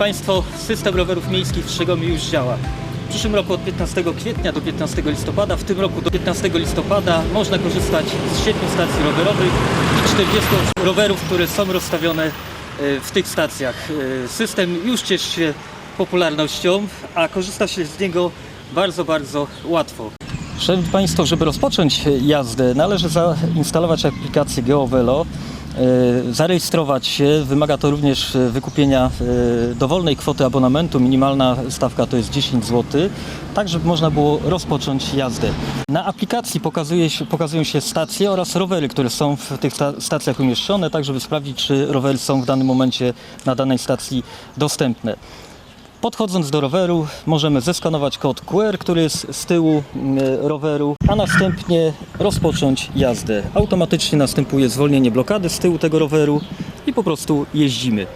Państwo, system rowerów miejskich w Strzegomiu już działa. W przyszłym roku od 15 kwietnia do 15 listopada, w tym roku do 15 listopada można korzystać z 7 stacji rowerowych i 40 rowerów, które są rozstawione e, w tych stacjach. E, System już cieszy się popularnością, a korzysta się z niego bardzo, bardzo łatwo. Szanowni Państwo, żeby rozpocząć jazdę, należy zainstalować aplikację GeoVelo, zarejestrować się. Wymaga to również e, wykupienia e, dowolnej kwoty abonamentu. Minimalna stawka to jest 10 zł, tak żeby można było rozpocząć jazdę. Na aplikacji pokazuje się, pokazują się stacje oraz rowery, które są w tych sta- stacjach umieszczone, tak żeby sprawdzić, czy rowery są w danym momencie na danej stacji dostępne. Podchodząc do roweru, możemy zeskanować kod QR, który jest z tyłu mm, roweru, a następnie rozpocząć jazdę. Automatycznie następuje zwolnienie blokady z tyłu tego roweru i po prostu jeździmy.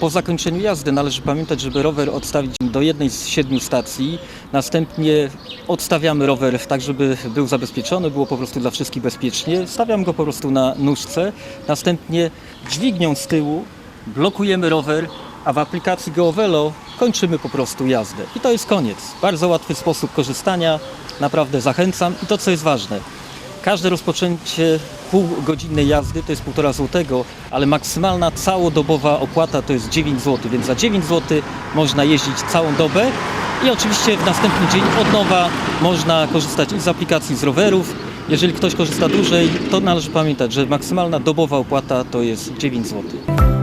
Po zakończeniu jazdy należy pamiętać, żeby rower odstawić do jednej z siedmiu stacji. Następnie odstawiamy rower tak, żeby był zabezpieczony, było po prostu dla wszystkich bezpiecznie. Stawiam go po prostu na nóżce. Następnie dźwignią z tyłu blokujemy rower, a w aplikacji GeoVelo kończymy po prostu jazdę. I to jest koniec. Bardzo łatwy sposób korzystania. Naprawdę zachęcam. I to, co jest ważne, Każde rozpoczęcie półgodzinnej jazdy to jest 1,5 zł, ale maksymalna całodobowa opłata to jest 9 zł, więc za 9 zł można jeździć całą dobę i oczywiście w następny dzień od nowa można korzystać z aplikacji z rowerów. Jeżeli ktoś korzysta dłużej, to należy pamiętać, że maksymalna dobowa opłata to jest 9 zł.